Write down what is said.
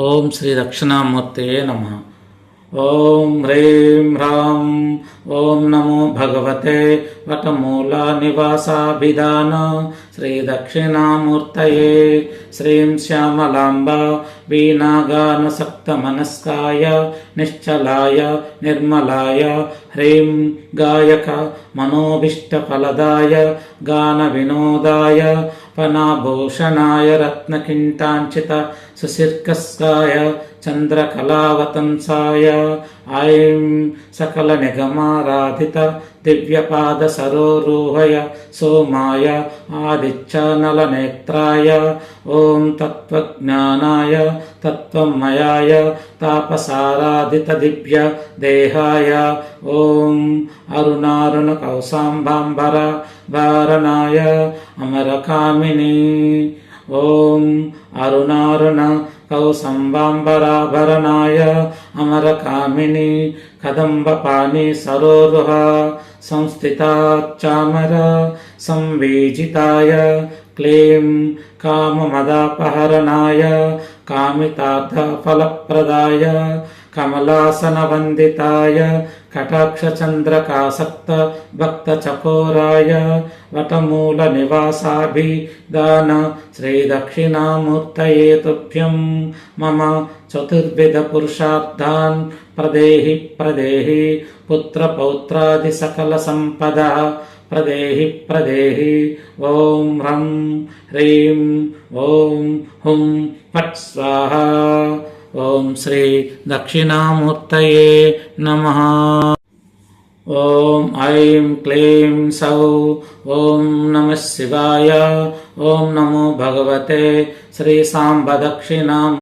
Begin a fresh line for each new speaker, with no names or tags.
ఓం శ్రీ దక్షిణామూర్తే నమ. ఓం హ్రీం హ్రాం. ఓం నమో భగవతే వటమూల నివాసాభిధాన. శ్రీ దక్షిణామూర్తయే. శ్రీం శ్యామలాంబ వీణాగాన సప్తమనస్కాయ నిశ్చలాయ నిర్మలాయ. హ్రీం గాయక మనోభిష్టఫలదాయ గాన వినోదాయ పనాభూషణాయ రత్నకింటాంచిత సుశీర్కస్కాయ చంద్రకళావతంసాయ. ఐం సకల నిగమారాధిత దివ్యపాద సరోరూహయ సోమాయ ఆదిత్యనలనేత్రాయ. ఓం తత్వజ్ఞానాయ తత్వమయాయ తాపసారాధిత దివ్య దేహాయ ఓం అరుణారుణ కౌసాంబాంబర వారణాయ అమరకామిని. ఓం అరుణారుణ కౌసంబాంబరాభరణాయ అమరకామిని కదంబపాణి సరోరుహ సంస్థితాచామర సంవేజితాయ క్లీం కామమదాపహరణాయ కామితార్థఫలప్రదాయ కమలాసనవందితాయ కటాక్షచంద్రకాసక్త భక్తచకోరాయ వటమూల నివాసాభిదాన శ్రీదక్షిణామూర్తయే తుభ్యం మమ చతుర్విధ పురుషార్థాన్ ప్రదేహి ప్రదేహి పుత్రపౌత్రాది సకల సంపద ప్రదేహి ప్రదేహి ఓం హ్రం ఓం శ్రీ దక్షిణామూర్తయే నమ. ఓం ఐం క్లీం సౌ. ఓం నమ శివాయ. ఓం నమో భగవతే. శ్రీ సాంబ దక్షిణాం